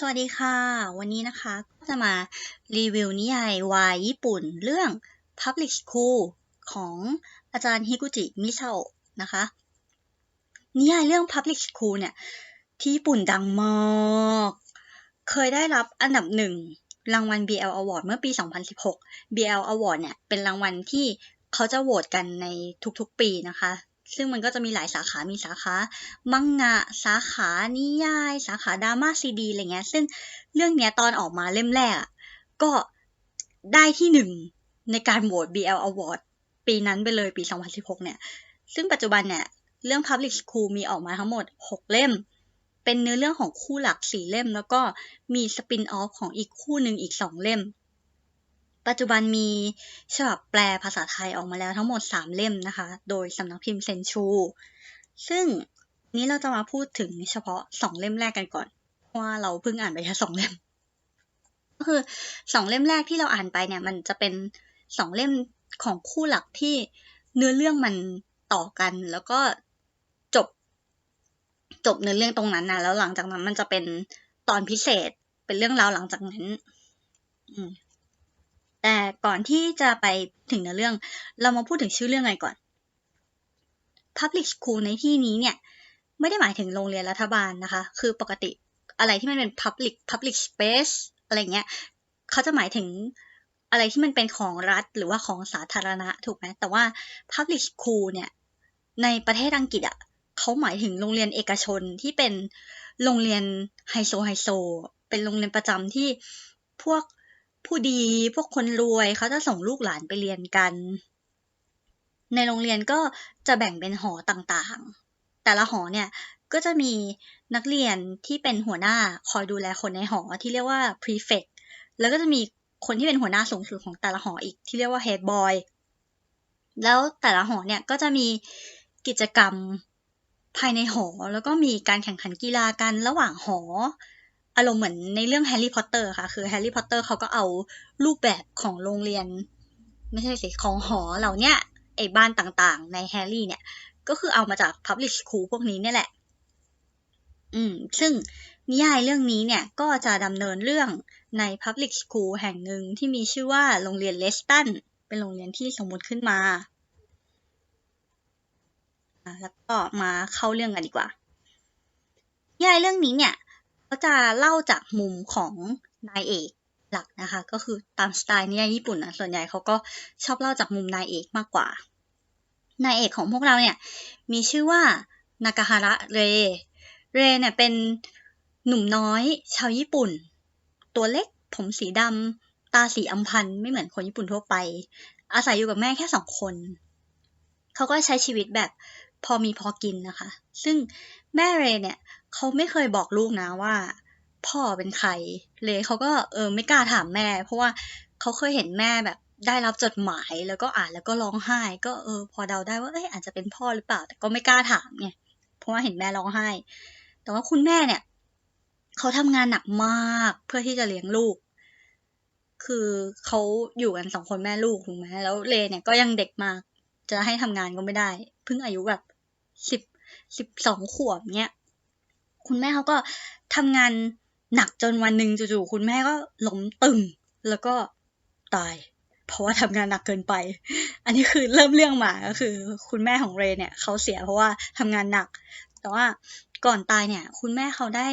สวัสดีค่ะ วันนี้นะคะก็จะมารีวิวนิยายวายญี่ปุ่นเรื่อง Public School ของอาจารย์ฮิกุจิมิซาโอะนะคะ นิยายเรื่อง Public School เนี่ย ที่ญี่ปุ่นดังมาก เคยได้รับอันดับหนึ่งรางวัล BL Award เมื่อปี 2016 BL Award เนี่ย เป็นรางวัลที่เขาจะโหวตกันในทุกๆปีนะคะ ซึ่งมันก็จะมีหลายสาขา มีสาขามังงะ สาขานิยาย สาขาดราม่าซีดีอะไรเงี้ย ซึ่งเรื่องเนี้ยตอนออกมาเล่มแรกอะก็ได้ที่หนึ่งในการโหวต BL Award ปีนั้นไปเลยปี 2016 เนี่ย ซึ่งปัจจุบันเนี่ยเรื่อง Public School มีออกมาทั้งหมด 6 เล่ม เป็นเนื้อเรื่องของคู่หลัก 4 เล่ม แล้วก็มีสปินออฟของอีกคู่หนึ่งอีก 2 เล่ม ปัจจุบันมีฉบับแปลภาษาไทยออกมาแล้วทั้งหมด 3 เล่มนะคะ โดยสำนักพิมพ์เซนชู ซึ่งนี้เราจะมาพูดถึงเฉพาะ 2 เล่มแรกกันก่อน เพราะว่าเราเพิ่งอ่านไปแค่2เล่ม ก็คือ 2 เล่มแรกที่เราอ่านไปเนี่ย มันจะเป็น 2 เล่มของคู่หลักที่เนื้อเรื่องมันต่อกันแล้วก็จบ จบเนื้อเรื่องตรงนั้นนะแล้วหลังจากนั้นมันจะเป็นตอนพิเศษเป็นเรื่องราวหลังจากนั้นอื แต่ก่อนที่จะไปถึงเนื้อเรื่อง เรามาพูดถึงชื่อเรื่องกันก่อน Public School ในที่นี้เนี่ย ไม่ได้หมายถึงโรงเรียนรัฐบาลนะคะ คือปกติอะไรที่มันเป็น public public space อะไรเงี้ยเขาจะหมายถึงอะไรที่มันเป็นของรัฐหรือว่าของสาธารณะถูกไหมแต่ว่า public school เนี่ย ในประเทศอังกฤษอะเขาหมายถึงโรงเรียนเอกชนที่เป็นโรงเรียนไฮโซไฮโซ เป็นโรงเรียนประจำที่พวก ผู้ดีพวกคนรวยเขาจะส่งลูกหลานไปเรียนกัน ในโรงเรียนก็จะแบ่งเป็นหอต่างๆ แต่ละหอเนี่ยก็จะมีนักเรียนที่เป็นหัวหน้าคอยดูแลคนในหอที่เรียกว่า prefect แล้วก็จะมีคนที่เป็นหัวหน้าสูงสุดของแต่ละหออีกที่เรียกว่า head boy แล้วแต่ละหอเนี่ยก็จะมีกิจกรรมภายในหอ แล้วก็มีการแข่งขันกีฬากันระหว่างหอ อารมณ์เหมือนในเรื่องแฮร์รี่พอตเตอร์ค่ะ คือแฮร์รี่พอตเตอร์เขาก็เอารูปแบบของโรงเรียน ไม่ใช่สิของหอเหล่าเนี้ยไอ้บ้านต่างๆ ในแฮร์รี่เนี่ย ก็คือเอามาจาก Public School พวกนี้เนี่ยแหละ อืม ซึ่งนิยายเรื่องนี้เนี่ยก็จะดำเนินเรื่องใน Public School แห่งหนึ่งที่มีชื่อว่าโรงเรียนเลสตัน เป็นโรงเรียนที่สมมติขึ้นมา แล้วก็มาเข้าเรื่องกันดีกว่านิยายเรื่องนี้เนี่ย ก็จะเล่าจากมุมของนายเอกหลักนะคะ ก็คือตามสไตล์นิยายญี่ปุ่นนะส่วนใหญ่เขาก็ชอบเล่าจากมุมนายเอกมากกว่านายเอกของพวกเราเนี่ยมีชื่อว่านากาฮาระเร เรเนี่ยเป็นหนุ่มน้อยชาวญี่ปุ่น ตัวเล็กผมสีดำตาสีอัมพันไม่เหมือนคนญี่ปุ่นทั่วไป อาศัยอยู่กับแม่แค่สองคน เขาก็ใช้ชีวิตแบบพอมีพอกินนะคะ ซึ่งแม่เรเนี่ย เขาไม่เคยบอกลูกนะว่า พ่อเป็นใครเรเขาก็เออไม่กล้าถามแม่ เพราะว่าเขาเคยเห็นแม่แบบได้รับจดหมายแล้วก็อ่านแล้วก็ร้องไห้ ก็เออ พอเดาได้ว่าเอ้ยอาจจะเป็นพ่อหรือเปล่า แต่ก็ไม่กล้าถามไงเพราะว่าเห็นแม่ร้องไห้ แต่ว่าคุณแม่เนี่ยเขาทำงานหนักมากเพื่อที่จะเลี้ยงลูก คือเขาอยู่กันสองคนแม่ลูกถูกไหมแล้วเรเนี่ยก็ยังเด็กมาก จะให้ทำงานก็ไม่ได้ เพิ่งอายุแบบสิบสิบสองขวบเนี้ย คุณแม่เขาก็ทำงานหนักจนวันหนึ่งจู่ๆคุณแม่ก็ล้มตึงแล้วก็ตาย เพราะว่าทำงานหนักเกินไป อันนี้คือเริ่มเรื่องมาก็คือ คุณแม่ของเรเนี่ยเขาเสียเพราะว่าทำงานหนัก แต่ว่าก่อนตายเนี่ย คุณแม่เขาได้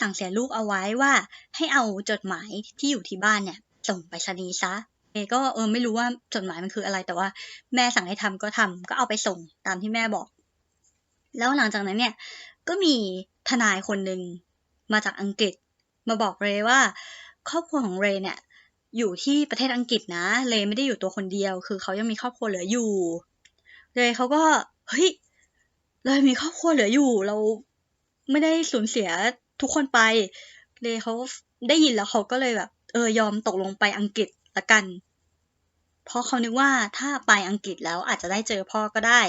สั่งเสียลูกเอาไว้ว่าให้เอาจดหมายที่อยู่ที่บ้านเนี่ย ส่งไปชนีซะเอก็เออไม่รู้ว่าจดหมายมันคืออะไรแต่ว่า แม่สั่งให้ทำก็ทำก็เอาไปส่งตามที่แม่บอก แล้วหลังจากนั้นเนี่ย ก็มีทนายคนหนึ่งมาจากอังกฤษ มาบอกเรว่า ครอบครัวของเรเนี่ย อยู่ที่ประเทศอังกฤษนะเรไม่ได้อยู่ตัวคนเดียว คือเขายังมีครอบครัวเหลืออยู่เรเขาก็เฮ้ยเรามีครอบครัวเหลืออยู่ เราไม่ได้สูญเสียทุกคนไปเรเขาได้ยินแล้วเขาก็เลยแบบ เออยอมตกลงไปอังกฤษละกัน เพราะเขานึกว่าถ้าไปอังกฤษแล้วอาจจะได้เจอพ่อก็ได้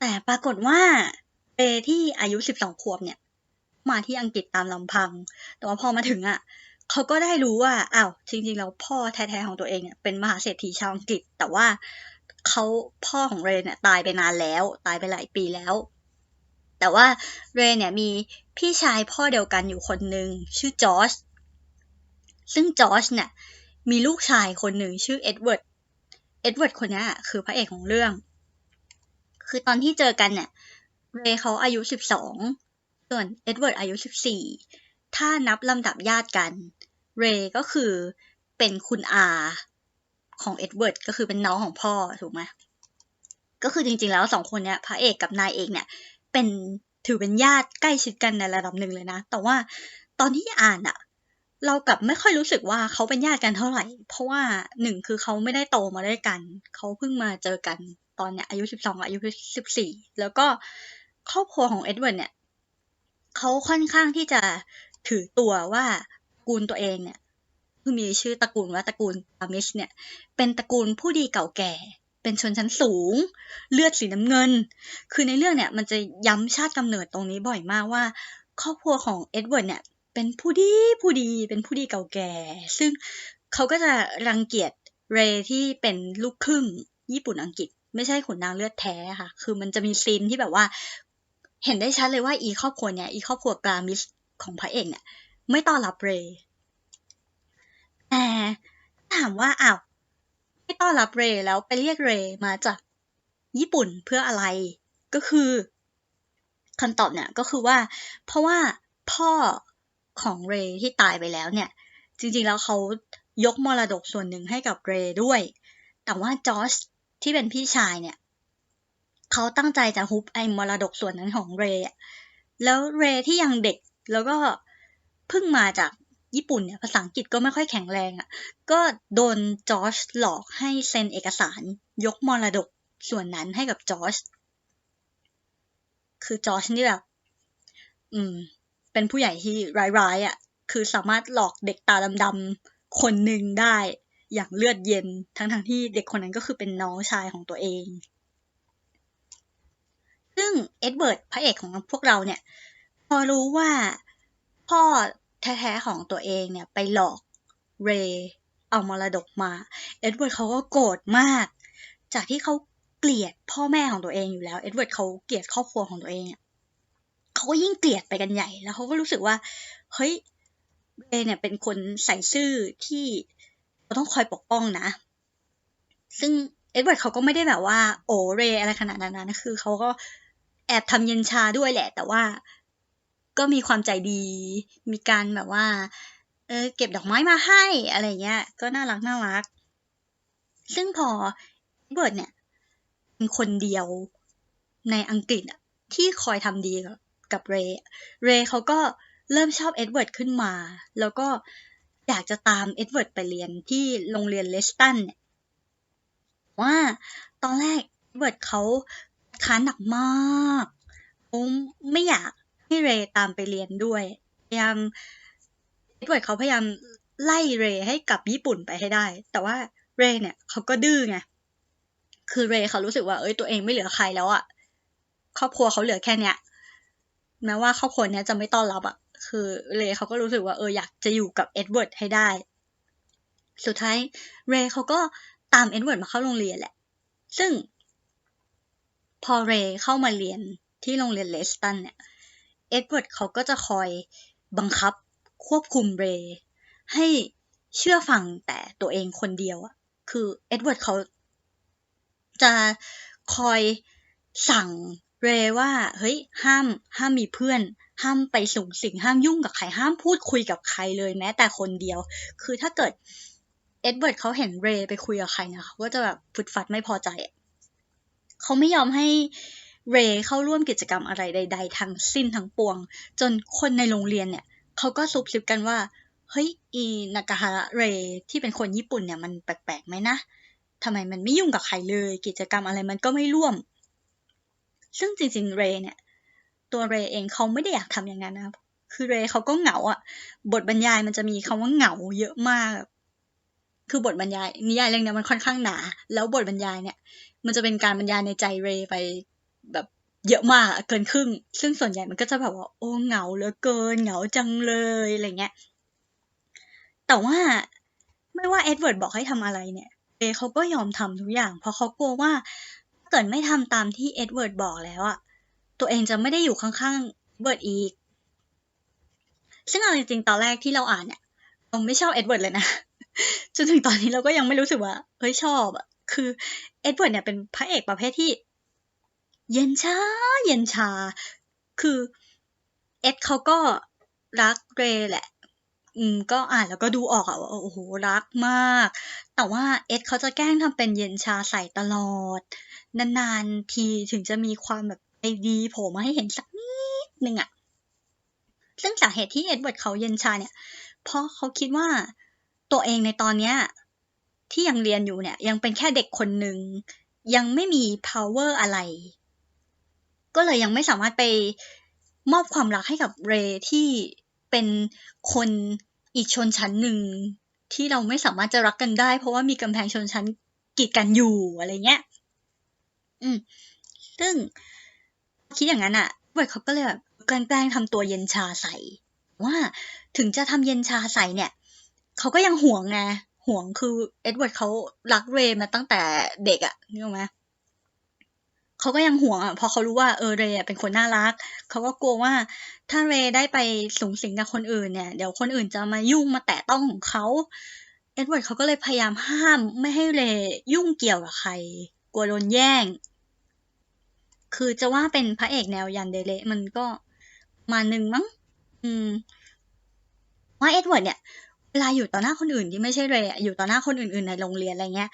แต่ปรากฏว่าเรที่อายุสิบสองขวบเนี่ย มาที่อังกฤษตามลำพัง แต่ว่าพอมาถึงอะเขาก็ได้รู้ว่าอ้าวจริงๆแล้วพ่อแท้ๆของตัวเองเนี่ยเป็นมหาเศรษฐีชาวอังกฤษ แต่ว่าเขาพ่อของเรเนี่ยตายไปนานแล้ว ตายไปหลายปีแล้ว แต่ว่าเรเนี่ยมีพี่ชายพ่อเดียวกันอยู่คนหนึ่งชื่อจอร์จซึ่งจอร์จเนี่ยมีลูกชายคนหนึ่งชื่อเอ็ดเวิร์ด เอ็ดเวิร์ดคนนี้คือพระเอกของเรื่อง คือตอนที่เจอกันเนี่ยเรย์เขาอายุสิบสองส่วนเอ็ดเวิร์ดอายุสิบสี่ถ้านับลำดับญาติกัน เรย์ก็คือเป็นคุณอาของเอ็ดเวิร์ดก็คือเป็นน้องของพ่อถูกไหมก็คือจริงๆแล้วสองคนเนี้ยพระเอกกับนายเอกเนี่ย เป็นถือเป็นญาติใกล้ชิดกันในระดับหนึ่งเลยนะ แต่ว่าตอนที่อ่านอะเรากลับไม่ค่อยรู้สึกว่าเขาเป็นญาติกันเท่าไหร่ เพราะว่าหนึ่งคือเขาไม่ได้โตมาด้วยกัน เขาเพิ่งมาเจอกัน ตอนเนี้ยอายุสิบสองอายุสิบสี่แล้วก็ครอบครัวของเอ็ดเวิร์ดเนี่ยเขาค่อนข้างที่จะถือตัวว่าตระกูลตัวเองเนี่ยคือมีชื่อตระกูลว่าตระกูลอามิชเนี่ยเป็นตระกูลผู้ดีเก่าแก่ เป็นชนชั้นสูง เลือดสีน้ำเงิน คือในเรื่องเนี่ยมันจะย้ำชาติกำเนิดตรงนี้บ่อยมากว่า ครอบครัวของเอ็ดเวิร์ดเนี่ยเป็นผู้ดีผู้ดีเป็นผู้ดีเก่าแก่ ซึ่งเขาก็จะรังเกียจเรที่เป็นลูกครึ่งญี่ปุ่นอังกฤษ ไม่ใช่ขุนนางเลือดแท้ค่ะ คือมันจะมีซีนที่แบบว่า เห็นได้ชัดเลยว่าอีครอบครัวเนี่ยอีครอบครัวกรามิสของพระเอกเนี่ย ไม่ต้อนรับเรย์แต่ถามว่าอ้าวไม่ต้อนรับเรย์แล้วไปเรียกเรย์มาจากญี่ปุ่นเพื่ออะไร ก็คือคำตอบเนี่ยก็คือว่า เพราะว่าพ่อของเรย์ที่ตายไปแล้วเนี่ย จริงๆแล้วเขายกมรดกส่วนหนึ่งให้กับเรย์ด้วย แต่ว่าจอร์จ ที่เป็นพี่ชายเนี่ยเขาตั้งใจจะฮุบไอ้มรดกส่วนนั้นของเรย์แล้วเรย์ที่ยังเด็กแล้วก็เพิ่งมาจากญี่ปุ่นเนี่ยภาษาอังกฤษก็ไม่ค่อยแข็งแรงอะ่ะ ก็โดนจอร์จหลอกให้เซ็นเอกสารยกมรดกส่วนนั้นให้กับจอร์จคือจอร์จนี่แบบ อืม เป็นผู้ใหญ่ที่ร้ายๆอะ่ะ คือสามารถหลอกเด็กตาดำๆคนหนึ่งได้ อย่างเลือดเย็น ทั้งๆที่เด็กคนนั้นก็คือเป็นน้องชายของตัวเอง ซึ่งเอ็ดเวิร์ดพระเอกของพวกเราเนี่ย พอรู้ว่าพ่อแท้ๆของตัวเองเนี่ยไปหลอกเรย์เอามรดกมา เอ็ดเวิร์ดเขาก็โกรธมาก จากที่เขาเกลียดพ่อแม่ของตัวเองอยู่แล้ว เอ็ดเวิร์ดเขาเกลียดครอบครัวของตัวเองเขาก็ยิ่งเกลียดไปกันใหญ่ แล้วเขาก็รู้สึกว่า เฮ้ยเรย์เนี่ยเป็นคนใส่ซื่อที่ เราต้องคอยปกป้องนะ ซึ่งเอ็ดเวิร์ดเขาก็ไม่ได้แบบว่า โอเรอะไรขนาดนั้นนะคือเขาก็แอบทำเย็นชาด้วยแหละ แต่ว่าก็มีความใจดี มีการแบบว่า เออเก็บดอกไม้มาให้อะไรเงี้ย ก็น่ารักน่ารัก ซึ่งพอเบิร์ดเนี่ยเป็นคนเดียวในอังกฤษที่คอยทำดีกับเร เรเขาก็เริ่มชอบเอ็ดเวิร์ดขึ้นมา แล้วก็ อยากจะตามเอ็ดเวิร์ดไปเรียนที่โรงเรียนเลสตันเนี่ยว่าตอนแรกเอ็ดเวิร์ดเขาค้านหนักมากเขาไม่อยากให้เรย์ตามไปเรียนด้วยพยายามเอ็ดเวิร์ดเขาพยายามไล่เรย์ให้กลับญี่ปุ่นไปให้ได้ แต่ว่าเรย์เนี่ยเขาก็ดื้อไงคือเรย์เขารู้สึกว่าเอ้ยตัวเองไม่เหลือใครแล้วอะครอบครัวเขาเหลือแค่เนี้ยแม้ว่าครอบครัวเนี้ยจะไม่ต้อนรับอะ คือเรเขาก็รู้สึกว่าเอออยากจะอยู่กับเอ็ดเวิร์ดให้ได้ สุดท้ายเรเขาก็ตามเอ็ดเวิร์ดมาเข้าโรงเรียนแหละ ซึ่ง พอเรเข้ามาเรียนที่โรงเรียนเลสตันเนี่ยเอ็ดเวิร์ดเขาก็จะคอยบังคับควบคุมเรให้เชื่อฟังแต่ตัวเองคนเดียวอะคือเอ็ดเวิร์ดเขาจะคอยสั่งเรว่า เฮ้ย ห้ามห้ามมีเพื่อน ห้ามไปสูงสิงห้ามยุ่งกับใครห้ามพูดคุยกับใครเลยแม้แต่คนเดียว คือถ้าเกิดเอ็ดเวิร์ดเขาเห็นเรย์ไปคุยกับใครนะเขาก็จะแบบฟุดฟัดไม่พอใจ เขาไม่ยอมให้เรย์เข้าร่วมกิจกรรมอะไรใด ๆ ทั้งสิ้นทั้งปวง จนคนในโรงเรียนเนี่ยเขาก็ซุบซิบกันว่าเฮ้ยอีนากาฮาระเรย์ที่เป็นคนญี่ปุ่นเนี่ยมันแปลกๆไหมนะทำไมมันไม่ยุ่งกับใครเลย กิจกรรมอะไรมันก็ไม่ร่วม ซึ่งจริงๆเรย์เนี่ย ตัวเรเองเขาไม่ได้อยากทำอย่างนั้นนะคือเรเขาก็เหงาอะบทบรรยายมันจะมีคำว่าเหงาเยอะมาก คือบทบรรยายนิยายเรื่องนี้มันค่อนข้างหนา แล้วบทบรรยายเนี่ย มันจะเป็นการบรรยายในใจเรไปแบบเยอะมากเกินครึ่ง ซึ่งส่วนใหญ่มันก็จะแบบว่าโอ้เหงาเหลือเกิน เหงาจังเลยอะไรเงี้ย แต่ว่าไม่ว่าเอ็ดเวิร์ดบอกให้ทำอะไรเนี่ยเรเขาก็ยอมทำทุกอย่าง เพราะเขากลัวว่าถ้าเกิดไม่ทำตามที่เอ็ดเวิร์ดบอกแล้วอะ ตัวเองจะไม่ได้อยู่ข้างๆเวิร์ดอีก ซึ่งเอาจริงๆ ตอนแรกที่เราอ่านเนี่ยเราไม่ชอบเอ็ดเวิร์ดเลยนะ จนถึงตอนนี้เราก็ยังไม่รู้สึกว่า เฮ้ยชอบอะคือเอ็ดเวิร์ดเนี่ยเป็นพระเอกประเภทที่ เย็นชา เย็นชา คือเอ็ดเขาก็รักเรแหละ อืม ก็อ่านแล้วก็ดูออกอะว่าโอ้โหรักมาก แต่ว่าเอ็ดเขาจะแกล้งทำเป็นเย็นชาใส่ตลอด นานๆทีถึงจะมีความแบบ ดีโผล่มาให้เห็นสักนิดนึงอะซึ่งสาเหตุที่เอ็ดเวิร์ดเขาเย็นชาเนี่ย เพราะเขาคิดว่าตัวเองในตอนเนี้ยที่ยังเรียนอยู่เนี่ย ยังเป็นแค่เด็กคนหนึ่งยังไม่มี power อะไร ก็เลยยังไม่สามารถไปมอบความรักให้กับเรที่เป็นคนอีกชนชั้นหนึ่งที่เราไม่สามารถจะรักกันได้ เพราะว่ามีกำแพงชนชั้นกีดกันอยู่อะไรเงี้ย อืม ซึ่ง คิดอย่างนั้นอะเวิร์ดเขาก็เลยแบบแกล้งทำตัวเย็นชาใส่ว่าถึงจะทำเย็นชาใส่เนี่ยเขาก็ยังห่วงไงห่วงคือเอ็ดเวิร์ดเขารักเรย์มาตั้งแต่เด็กอะนึกออกไหมเขาก็ยังห่วงอะพอเขารู้ว่าเออเรย์เป็นคนน่ารัก เขาก็กลัวว่าถ้าเรย์ได้ไปสูงสิงกับคนอื่นเนี่ยเดี๋ยวคนอื่นจะมายุ่งมาแตะต้องของเขาเอ็ดเวิร์ดเขาก็เลยพยายามห้ามไม่ให้เรย์ยุ่งเกี่ยวกับใคร กลัวโดนแย่ง คือจะว่าเป็นพระเอกแนวยันเดเลมันก็มาหนึ่งมั้ง อืม ว่าเอ็ดเวิร์ดเนี่ยเวลาอยู่ต่อหน้าคนอื่นที่ไม่ใช่เรย์อยู่ต่อหน้าคนอื่นๆในโรงเรียนอะไรเงี้ย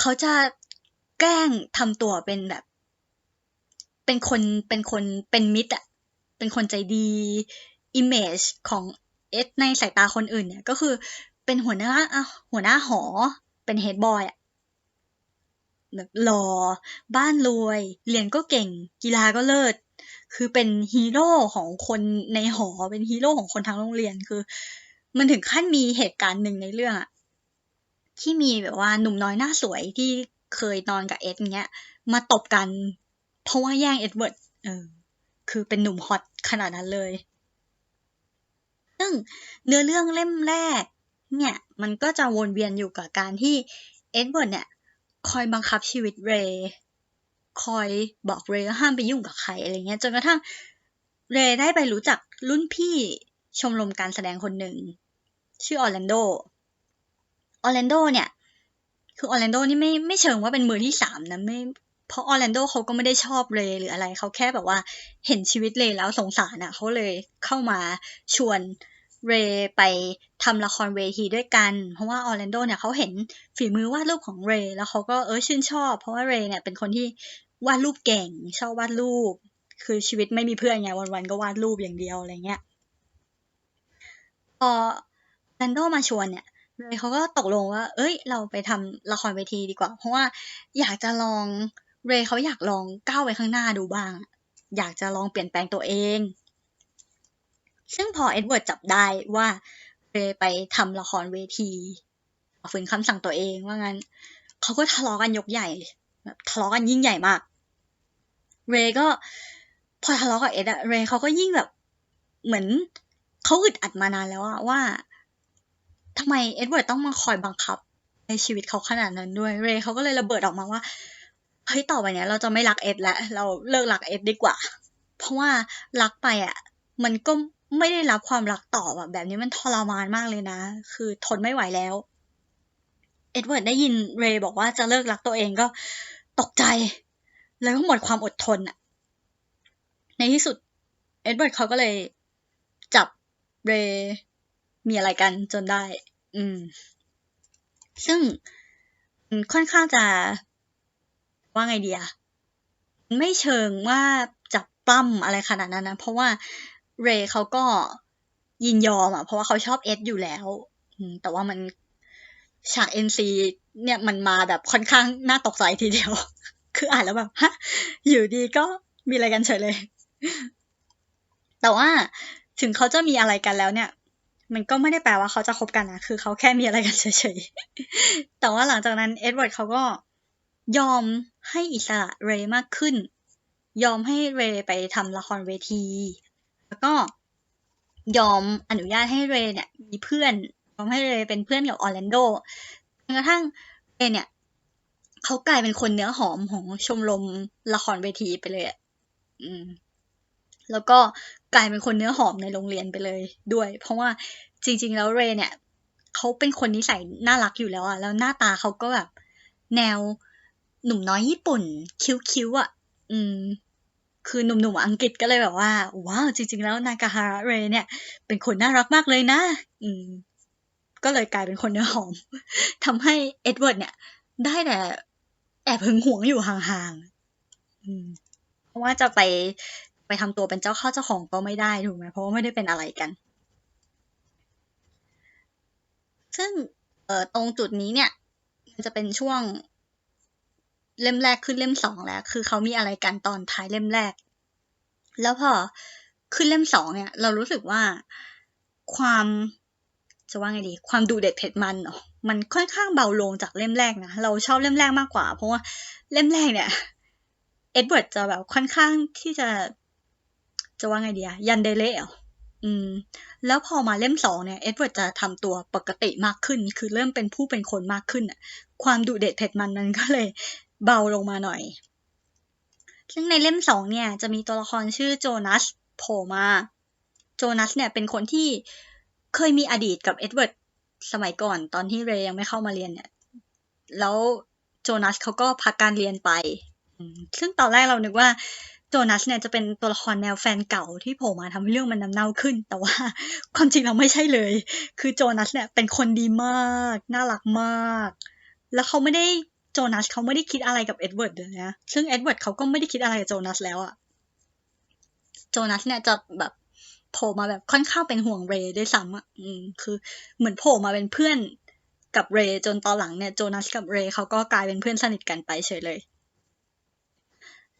เขาจะแกล้งทำตัวเป็นแบบ เป็นคนเป็นคนเป็นมิตรอะเป็นคนใจดีอิมเมจของเอสในสายตาคนอื่นเนี่ย ก็คือเป็นหัวหน้าอะหัวหน้าหอ เป็นเฮดบอยอะ หล่อ บ้านรวย เรียนก็เก่ง กีฬาก็เลิศ คือเป็นฮีโร่ของคนในหอ เป็นฮีโร่ของคนทั้งโรงเรียน คือ มันถึงขั้นมีเหตุการณ์หนึ่งในเรื่องอะที่มีแบบว่าหนุ่มน้อยหน้าสวยที่เคยนอนกับเอ็ดเงี้ย มาตบกัน เพราะว่าแย่งเอ็ดเวิร์ด เออ คือเป็นหนุ่มฮอตขนาดนั้นเลย ซึ่งเนื้อเรื่องเล่มแรก เนี่ย มันก็จะวนเวียนอยู่กับการที่เอ็ดเวิร์ดเนี่ย คอยบังคับชีวิตเรย์คอยบอกเรย์ว่าห้ามไปยุ่งกับใครอะไรเงี้ยจนกระทั่งเรย์ได้ไปรู้จักรุ่นพี่ชมรมการแสดงคนหนึ่ง ชื่อออร์แลนโด ออร์แลนโดเนี่ย คือออร์แลนโดนี่ไม่ไม่เชิงว่าเป็นมือที่สามนะไม่เพราะออร์แลนโดเขาก็ไม่ได้ชอบเรย์หรืออะไรเขาแค่แบบว่าเห็นชีวิตเรย์แล้วสงสารอะเขาเลยเข้ามาชวน เรย์ไปทำละครเวทีด้วยกัน เพราะว่าออร์แลนโดเนี่ยเขาเห็นฝีมือวาดรูปของเรย์แล้วเขาก็เออชื่นชอบ เพราะว่าเรย์เนี่ยเป็นคนที่วาดรูปเก่ง ชอบวาดรูป คือชีวิตไม่มีเพื่อนไงวันๆก็วาดรูปอย่างเดียวอะไรเงี้ยพอแลนโดมาชวนเนี่ยเรย์เขาก็ตกลงว่า เอ้ย เราไปทำละครเวทีดีกว่า เพราะว่าอยากจะลอง เรย์เขาอยากลองก้าวไปข้างหน้าดูบ้าง อยากจะลองเปลี่ยนแปลงตัวเอง ซึ่งพอเอ็ดเวิร์ดจับได้ว่าเรย์ไปทำละครเวทีฝืนคำสั่งตัวเองว่างั้นเขาก็ทะเลาะกันยกใหญ่แบบทะเลาะกันยิ่งใหญ่มาก เรย์ก็พอทะเลาะกับเอ็ดอะเรย์เขาก็ยิ่งแบบเหมือนเขาอึดอัดมานานแล้วอะว่าทำไมเอ็ดเวิร์ดต้องมาคอยบังคับ ในชีวิตเขาขนาดนั้นด้วย เรย์เขาก็เลยระเบิดออกมาว่าเฮ้ยต่อไปเนี้ยเราจะไม่รักเอ็ดแล้วเราเลิกรักเอ็ดดีกว่า เพราะว่ารักไปอะมันก็ ไม่ได้รับความรักตอบอะแบบนี้มันทรมานมากเลยนะ คือทนไม่ไหวแล้ว เอ็ดเวิร์ดได้ยินเรย์บอกว่าจะเลิกรักตัวเองก็ตกใจ แล้วก็หมดความอดทนอะในที่สุด เอ็ดเวิร์ดเขาก็เลยจับเรย์มีอะไรกันจนได้ อืม ซึ่งค่อนข้างจะว่าไงเดีย ไม่เชิงว่าจับปล้ำอะไรขนาดนั้นนะ เพราะว่า เรย์เขาก็ยินยอมอะเพราะว่าเขาชอบเอสอยู่แล้วแต่ว่ามันฉากเอ็นซีเนี่ยมันมาแบบค่อนข้างน่าตกใจทีเดียว คืออ่านแล้วแบบฮะอยู่ดีก็มีอะไรกันเฉยเลย แต่ว่าถึงเขาจะมีอะไรกันแล้วเนี่ย มันก็ไม่ได้แปลว่าเขาจะคบกันนะคือเขาแค่มีอะไรกันเฉยๆ แต่ว่าหลังจากนั้นเอ็ดเวิร์ดเขาก็ยอมให้อิสระเรย์มากขึ้น ยอมให้เรย์ไปทำละครเวที แล้วก็ยอมอนุญาตให้เรเนี่ย มีเพื่อนยอมให้เรเป็นเพื่อนกับออร์แลนโดจนกระทั่งเรเนี่ยเขากลายเป็นคนเนื้อหอมของชมรมละครเวทีไปเลยอะอืม แล้วก็กลายเป็นคนเนื้อหอมในโรงเรียนไปเลยด้วย เพราะว่าจริง ๆ แล้วเรเนี่ยเขาเป็นคนนิสัยน่ารักอยู่แล้วอะ แล้วหน้าตาเขาก็แบบ แนวหนุ่มน้อยญี่ปุ่น คิ้วๆอะอืม คือหนุ่มๆอังกฤษก็เลยแบบว่า ว้าวจริง ๆ แล้วนากาฮาระเรเนี่ย เป็นคนน่ารักมากเลยนะ อืม ก็เลยกลายเป็นคนเนื้อหอมทำให้เอ็ดเวิร์ดเนี่ย ได้แต่แอบหึงหวงอยู่ห่างๆเพราะว่าจะไปไปทำตัวเป็นเจ้าข้าเจ้าของก็ไม่ได้ถูกไหมเพราะว่าไม่ได้เป็นอะไรกัน ซึ่งเอ่อตรงจุดนี้เนี่ย มันจะเป็นช่วง เล่มแรกขึ้นเล่มสองแล้ว คือเขามีอะไรกันตอนท้ายเล่มแรก แล้วพอขึ้นเล่มสองเนี่ย เรารู้สึกว่าความจะว่าไงดี ความดูเด็ดเผ็ดมันเนาะมันค่อนข้างเบาลงจากเล่มแรกนะ เราชอบเล่มแรกมากกว่า เพราะว่าเล่มแรกเนี่ย เอ็ดเวิร์ดจะแบบค่อนข้างที่จะ จะว่าไงดีอะยันเดเล่อืม แล้วพอมาเล่มสองเนี่ย เอ็ดเวิร์ดจะทำตัวปกติมากขึ้น คือเริ่มเป็นผู้เป็นคนมากขึ้นอะความดุเด็ดเผ็ดมันมันก็เลย เบาลงมาหน่อย ซึ่งในเล่มสองเนี่ยจะมีตัวละครชื่อโจนัสโผล่มา โจนัสเนี่ยเป็นคนที่เคยมีอดีตกับเอ็ดเวิร์ดสมัยก่อนตอนที่เรย์ยังไม่เข้ามาเรียนเนี่ย แล้วโจนัสเขาก็พักการเรียนไป ซึ่งตอนแรกเรานึกว่าโจนัสเนี่ยจะเป็นตัวละครแนวแฟนเก่าที่โผล่มาทำให้เรื่องมันน้ำเน่าขึ้น แต่ว่าความจริงเราไม่ใช่เลย คือโจนัสเนี่ยเป็นคนดีมาก น่ารักมาก แล้วเขาไม่ได้ โจนัสเขาไม่ได้คิดอะไรกับเอ็ดเวิร์ดเลยนะ ซึ่งเอ็ดเวิร์ดเขาก็ไม่ได้คิดอะไรกับโจนัสแล้วอะโจนัสเนี่ยจะแบบโผล่มาแบบค่อนข้างเป็นห่วงเรย์ด้วยซ้ำอะอืม คือเหมือนโผล่มาเป็นเพื่อนกับเรย์จนตอนหลังเนี่ยโจนัสกับเรย์เขาก็กลายเป็นเพื่อนสนิทกันไปเฉยเลย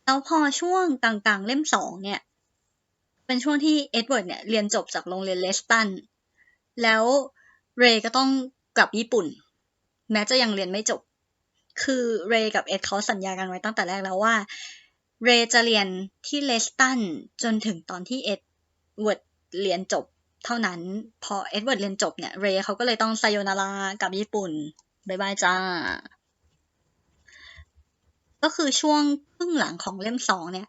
แล้วพอช่วงกลางๆเล่มสองเนี่ย เป็นช่วงที่เอ็ดเวิร์ดเนี่ยเรียนจบจากโรงเรียนเลสตัน แล้วเรย์ก็ต้องกลับญี่ปุ่น แม้จะยังเรียนไม่จบ คือเรย์กับเอ็ดเขาสัญญากันไว้ตั้งแต่แรกแล้วว่า เรย์จะเรียนที่เลสตันจนถึงตอนที่เอ็ดเวิร์ดเรียนจบเท่านั้น พอเอ็ดเวิร์ดเรียนจบเนี่ยเรย์เขาก็เลยต้องไซโยนารากับญี่ปุ่นบายบายจ้า ก็คือช่วงครึ่งหลังของเล่มสองเนี่ย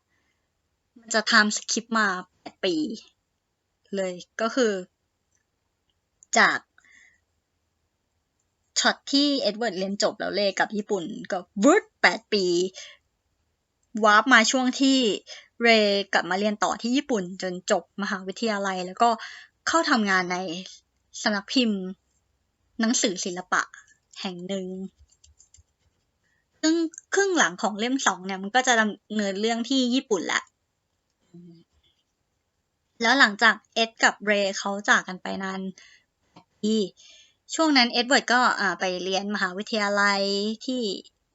มันจะทำสคริปมาแปดปี เลยก็คือ จาก ช็อตที่เอ็ดเวิร์ดเรียนจบแล้วเลยกับญี่ปุ่นก็วืดแปดปีวาร์ปมาช่วงที่เรย์กลับมาเรียนต่อที่ญี่ปุ่นจนจบมหาวิทยาลัย แล้วก็เข้าทำงานในสำนักพิมพ์ หนังสือศิลปะแห่งหนึ่ง ซึ่งครึ่งหลังของเล่มสองเนี่ยมันก็จะดำเนินเรื่องที่ญี่ปุ่นแหละ แล้วหลังจากเอ็ดกับเรย์เขาจากกันไปนานปี ช่วงนั้นเอ็ดเวิร์ดก็ไปเรียนมหาวิทยาลัยที่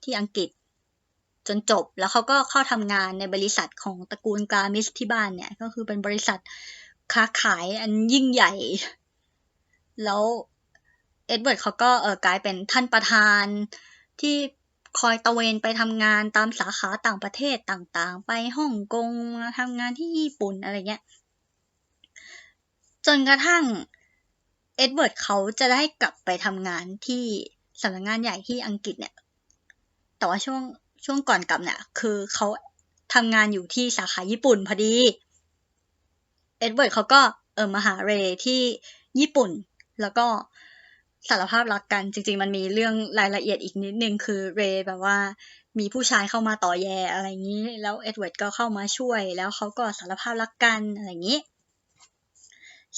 ที่อังกฤษจนจบ แล้วเขาก็เข้าทำงานในบริษัทของตระกูลกามิสที่บ้านเนี่ย ก็คือเป็นบริษัทค้าขายอันยิ่งใหญ่ แล้วเอ็ดเวิร์ดเขาก็เออกลายเป็นท่านประธานที่คอยตะเวนไปทำงานตามสาขาต่างประเทศต่างๆ ไปฮ่องกงทำงานที่ญี่ปุ่นอะไรเงี้ย จนกระทั่ง เอ็ดเวิร์ดเขาจะได้กลับไปทำงานที่สำนักงงานใหญ่ที่อังกฤษเนี่ย แต่ว่าช่วงช่วงก่อนกลับเนี่ย คือเขาทำงานอยู่ที่สาขาญี่ปุ่นพอดี เอ็ดเวิร์ดเขาก็เออมาหาเรที่ญี่ปุ่น แล้วก็สารภาพรักกันจริง ๆ มันมีเรื่องรายละเอียดอีกนิดนึงคือเรแบบว่ามีผู้ชายเข้ามาต่อแยอะไรอย่างนี้ แล้วเอ็ดเวิร์ดก็เข้ามาช่วย แล้วเขาก็สารภาพรักกันอะไรอย่างนี้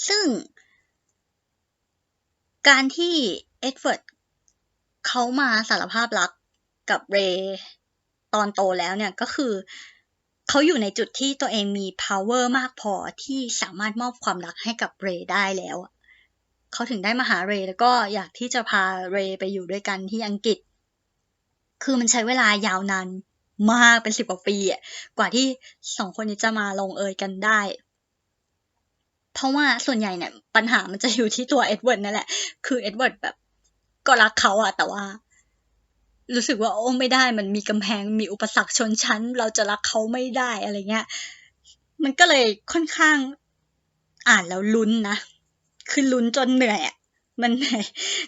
ซึ่ง การที่เอ็ดเวิร์ดเขามาสารภาพรักกับเรย์ตอนโตแล้วเนี่ยก็คือเขาอยู่ในจุดที่ตัวเองมี power มากพอที่สามารถมอบความรักให้กับเรย์ได้แล้ว เขาถึงได้มาหาเรย์แล้วก็อยากที่จะพาเรย์ไปอยู่ด้วยกันที่อังกฤษ คือมันใช้เวลายาวนานมากเป็นสิบกว่าปีอะกว่าที่สองคนนี้จะมาลงเอยกันได้ เพราะว่าส่วนใหญ่เนี่ยปัญหามันจะอยู่ที่ตัวเอ็ดเวิร์ดนั่นแหละ คือเอ็ดเวิร์ดแบบก็รักเขาอะแต่ว่า รู้สึกว่าโอ้ไม่ได้มันมีกำแพงมีอุปสรรคชนชั้น เราจะรักเขาไม่ได้อะไรเงี้ย มันก็เลยค่อนข้างอ่านแล้วลุ้นนะ คือลุ้นจนเหนื่อยอะมันเหนื่อย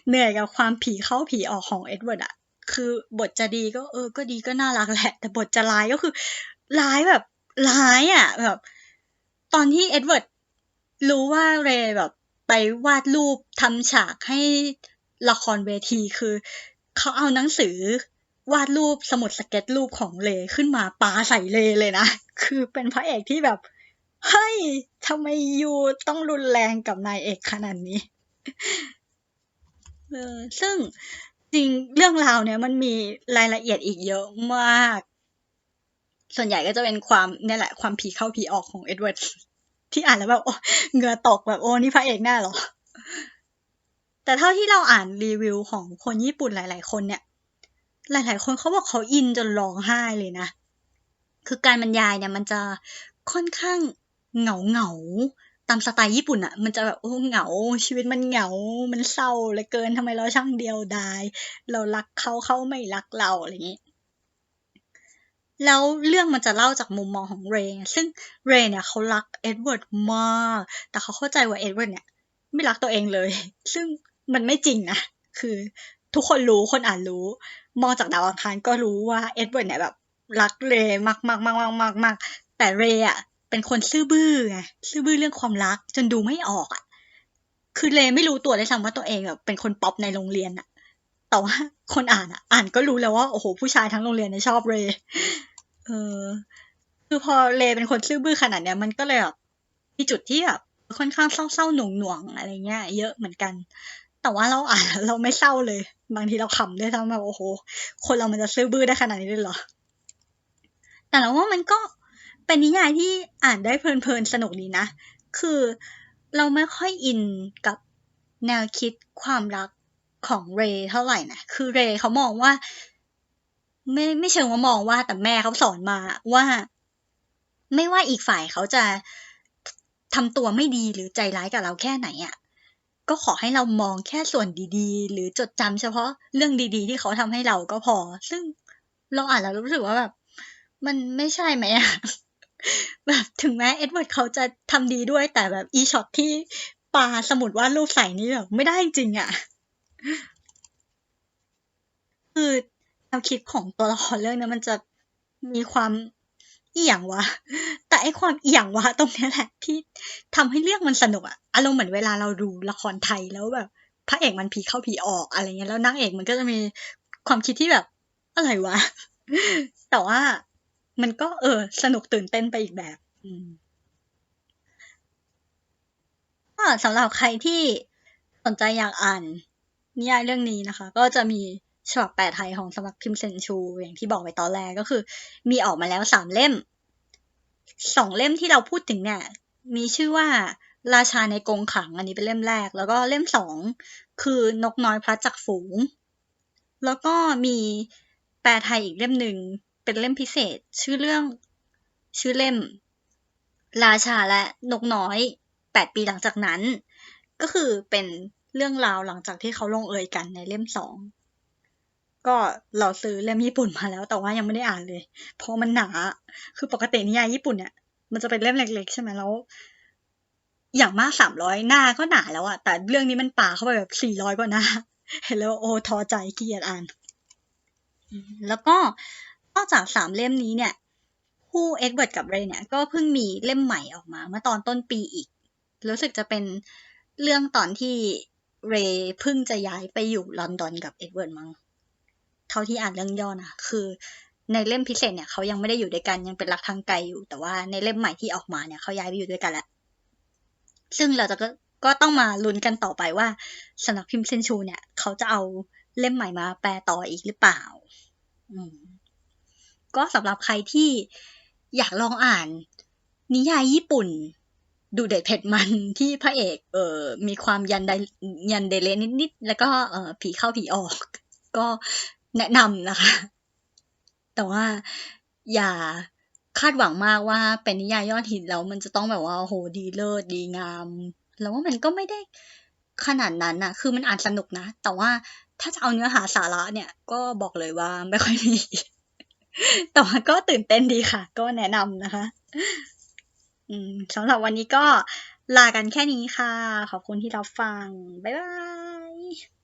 เหนื่อยกับความผีเข้าผีออกของเอ็ดเวิร์ดอะคือบทจะดีก็เออ ก็ดีก็น่ารักแหละ แต่บทจะร้ายก็คือร้ายแบบร้ายอะแบบ ตอนที่เอ็ดเวิร์ด รู้ว่าเรแบบไปวาดรูปทำฉากให้ละครเวทีคือ เขาเอาหนังสือวาดรูปสมุดสเก็ตรูปของเลขึ้นมาปาใส่เลเลยนะ คือเป็นพระเอกที่แบบเฮ้ยทำไมยูต้องรุนแรงกับนายเอกขนาดนี้เออซึ่งจริงเรื่องราวเนี่ยมันมีรายละเอียดอีกเยอะมาก ส่วนใหญ่ก็จะเป็นความเนี่ยแหละความผีเข้าผีออกของเอ็ดเวิร์ด ที่อ่านแล้วแบบโอ้เหงื่อตกแบบโอ้นี่พระเอกแน่หรอ แต่เท่าที่เราอ่านรีวิวของคนญี่ปุ่นหลาย ๆ คนเนี่ย หลาย ๆ คนเขาบอกเขาอินจนร้องไห้เลยนะ คือการบรรยายเนี่ยมันจะค่อนข้างเหงาเหงาตามสไตล์ญี่ปุ่นอะมันจะแบบโอ้เหงา ชีวิตมันเหงา มันเศร้าเหลือเกินทำไมเราช่างเดียวดาย เรารักเขาเขาไม่รักเราอะไรอย่างนี้ แล้วเรื่องมันจะเล่าจากมุมมองของเรย์ซึ่งเรย์เนี่ยเขารักเอ็ดเวิร์ดมาก แต่เขาเข้าใจว่าเอ็ดเวิร์ดเนี่ยไม่รักตัวเองเลย ซึ่งมันไม่จริงนะ คือทุกคนรู้คนอ่านรู้ มองจากดาวอังคารก็รู้ว่าเอ็ดเวิร์ดเนี่ยแบบรักเรย์มากมากมากมากมากมากแต่เรย์อะเป็นคนซื่อบื้อไงซื่อบื้อเรื่องความรักจนดูไม่ออกอะ คือเลไม่รู้ตัวเลยซ้ำว่าตัวเองแบบเป็นคนป๊อปในโรงเรียนอะแต่ว่าคนอ่านอะ อ่านก็รู้แล้วว่าโอ้โหผู้ชายทั้งโรงเรียนเนี่ยชอบเรย์ เออ คือพอเลเป็นคนซื่อบื้อขนาดเนี้ยมันก็เลยแบบมีจุดที่แบบค่อนข้างเศร้าๆหน่วงหน่วงอะไรเงี้ยเยอะเหมือนกัน แต่ว่าเราอ่านเราไม่เศร้าเลย บางทีเราขำด้วยซ้ำแบบโอ้โห คนเรามันจะซื่อบื้อได้ขนาดนี้เลยเหรอ แต่เราว่ามันก็เป็นนิยายที่อ่านได้เพลินๆสนุกดีนะ คือเราไม่ค่อยอินกับแนวคิดความรักของเรย์เท่าไหร่นะ คือเรย์เขามองว่า ไม่ไม่เชิงว่ามองว่าแต่แม่เขาสอนมาว่า ไม่ว่าอีกฝ่ายเขาจะทำตัวไม่ดีหรือใจร้ายกับเราแค่ไหนอะ่ะก็ขอให้เรามองแค่ส่วนดีๆ หรือจดจำเฉพาะเรื่องดีๆ ที่เขาทำให้เราก็พอ ซึ่งเราอ่านแล้วรู้สึกว่าแบบ มันไม่ใช่ไหมอะแบบถึงแม้เอ็ดเวิร์ดเขาจะทำดีด้วยแต่แบบอีช็อตที่ปาสมุดวาดรูปใส่นี่แบบไม่ได้จริงอะ่ะคือ แนวคิดของตัวละครเรื่องนี้มันจะมีความเอียงวะ แต่ไอความเอียงวะตรงนี้แหละที่ทำให้เรื่องมันสนุกอะอารมณ์เหมือนเวลาเราดูละครไทยแล้วแบบพระเอกมันผีเข้าผีออกอะไรเงี้ยแล้วนางเอกมันก็จะมีความคิดที่แบบอะไรวะ แต่ว่ามันก็เออ สนุกตื่นเต้นไปอีกแบบก็สำหรับใครที่สนใจอยากอ่านนิยายเรื่องนี้นะคะ ก็จะมี ฉบับแปลไทยของสำนักพิมพ์เซนชู อย่างที่บอกไปตอนแรกก็คือ มีออกมาแล้วสามเล่มสองเล่มที่เราพูดถึงเนี่ย มีชื่อว่าราชาในกรงขังอันนี้เป็นเล่มแรก แล้วก็เล่มสองคือนกน้อยพระจักฝูง แล้วก็มีแปลไทยอีกเล่มหนึ่งเป็นเล่มพิเศษ ชื่อเรื่องชื่อเล่ม ราชาและนกน้อยแปดปีหลังจากนั้น ก็คือเป็นเรื่องราวหลังจากที่เขาลงเอยกันในเล่มสอง ก็เราซื้อเล่มญี่ปุ่นมาแล้ว แต่ว่ายังไม่ได้อ่านเลย เพราะมันหนา คือปกตินิยายญี่ปุ่นเนี่ยมันจะเป็นเล่มเล็ก ๆ ใช่ไหมแล้ว อย่างมากสามร้อยหน้าก็หนาแล้วอะแต่เรื่องนี้มันป่าเข้าไปแบบสี่ร้อยกว่าหน้าเห็นแล้วโอ้ท้อใจเกียดอ่าน แล้วก็นอกจากสามเล่มนี้เนี่ย คู่เอ็ดเวิร์ดกับเรย์เนี่ย ก็เพิ่งมีเล่มใหม่ออกมา เมื่อตอนต้นปีอีก รู้สึกจะเป็นเรื่องตอนที่เรย์เพิ่งจะย้ายไปอยู่ลอนดอนกับเอ็ดเวิร์ดมั้ง เท่าที่อ่านเรื่องย่อนะคือในเล่มพิเศษเนี่ยเขายังไม่ได้อยู่ด้วยกันยังเป็นรักทางไกลอยู่ แต่ว่าในเล่มใหม่ที่ออกมาเนี่ยเขาย้ายไปอยู่ด้วยกันแล้วซึ่งเราจะก็ก็ต้องมาลุ้นกันต่อไปว่าสำนักพิมพ์เซนชูเนี่ย เขาจะเอาเล่มใหม่มาแปลต่ออีกหรือเปล่าก็สำหรับใครที่อยากลองอ่าน นิยายญี่ปุ่น ดูเด็ดเผ็ดมันที่พระเอก เออมีความยันไดยันเดเลนิดๆแล้วก็เออผีเข้าผีออก ก็ แนะนำนะคะ แต่ว่าอย่าคาดหวังมากว่าเป็นนิยายยอดฮิตแล้วมันจะต้องแบบว่าโหดีเลิศดีงาม แล้วว่ามันก็ไม่ได้ขนาดนั้นนะคือมันอ่านสนุกนะ แต่ว่าถ้าจะเอาเนื้อหาสาระเนี่ย ก็บอกเลยว่าไม่ค่อยมี แต่ว่าก็ตื่นเต้นดีค่ะ ก็แนะนำนะคะ อืมสำหรับวันนี้ก็ลากันแค่นี้ค่ะ ขอบคุณที่รับฟัง บ๊ายบาย